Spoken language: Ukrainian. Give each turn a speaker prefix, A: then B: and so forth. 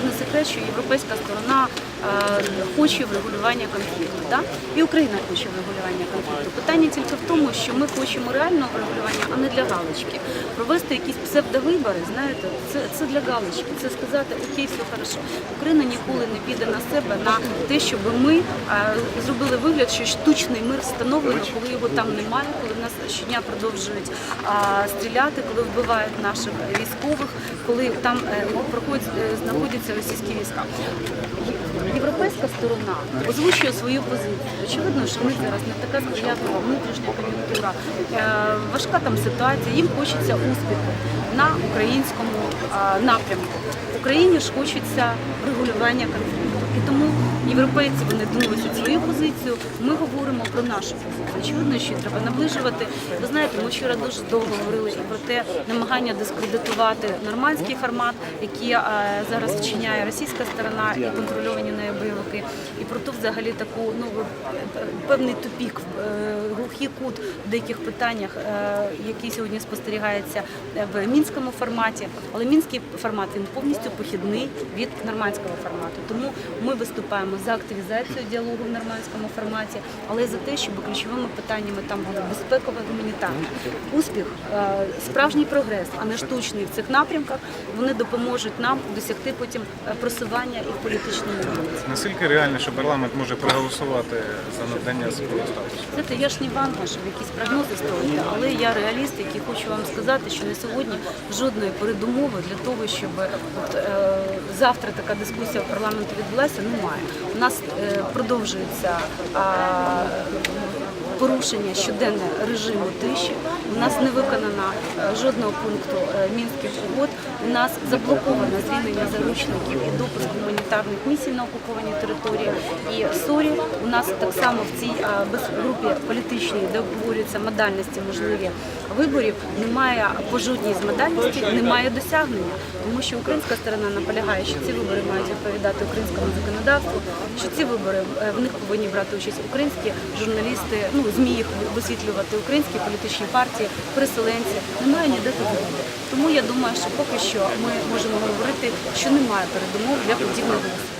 A: це не секрет, що європейська сторона е, хоче врегулювання конфлікту. Да? І Україна хоче врегулювання конфлікту. Питання тільки в тому, що ми хочемо реального врегулювання, а не для галочки. Провести якісь псевдовибори, знаєте, це, це для галочки. Це сказати, окей, все хорошо. Україна ніколи не піде на себе на те, щоб ми е, зробили вигляд, що штучний мир встановлено, коли його там немає, коли в нас щодня продовжують стріляти, коли вбивають наших військових, коли там е, проходять, е, знаходяться російські війська. Європейська сторона озвучує свою позицію. Очевидно, що ми зараз не така сприятлива внутрішня кон'юнктура, е, важка там ситуація. Їм хочеться успіху на українському а, напрямку. Україні ж хочеться регулювання конфлікту. І тому європейці вони думають свою позицію. Ми говоримо про нашу позицію. Очевидно, що треба наближувати. Ви знаєте, ми вчора дуже довго говорили і про те намагання дискредитувати нормандський формат, який е, зараз вчиняє російська сторона і контрольовані нею бойовики, і про ту взагалі таку ну певний тупік, е, глухий кут в деяких питаннях, е, який сьогодні спостерігається е, в мінському форматі. Але мінський формат він повністю похідний від нормандського формату. Тому ми виступаємо за активізацію діалогу в нормандському форматі, але й за те, щоб ключовими питаннями там були безпекова гуманітарна. Успіх, е, справжній прогрес, а не штучний в цих напрямках. Вони допоможуть нам досягти потім просування і в політичному.
B: Наскільки реально, що парламент може проголосувати за надання такого статусу?
A: Знаєте, я ж не ванга, щоб якісь прогнози строїти, але я реаліст, який хочу вам сказати, що на сьогодні жодної передумови для того, щоб от, е, завтра така дискусія в парламенті відбулася, немає. У нас е, продовжується а, порушення щоденне режиму тиші. У нас не виконано е, жодного пункту е, мінських угод. У нас заблоковано звільнення заручників і допуск гуманітарних місій на окупованій території. І сорі, нас так само в цій а, безгрупі політичній, де обговорюються модальності можливі виборів, немає по жодній з модальностей, немає досягнення, тому що українська сторона наполягає, що ці вибори мають відповідати українському законодавству, що ці вибори е, в них повинні брати участь українські журналісти, ну змі їх висвітлювати, українські політичні партії, переселенці. Немає ніде підводи. Тому я думаю, що поки що ми можемо говорити, що немає передумов для подібного голосування.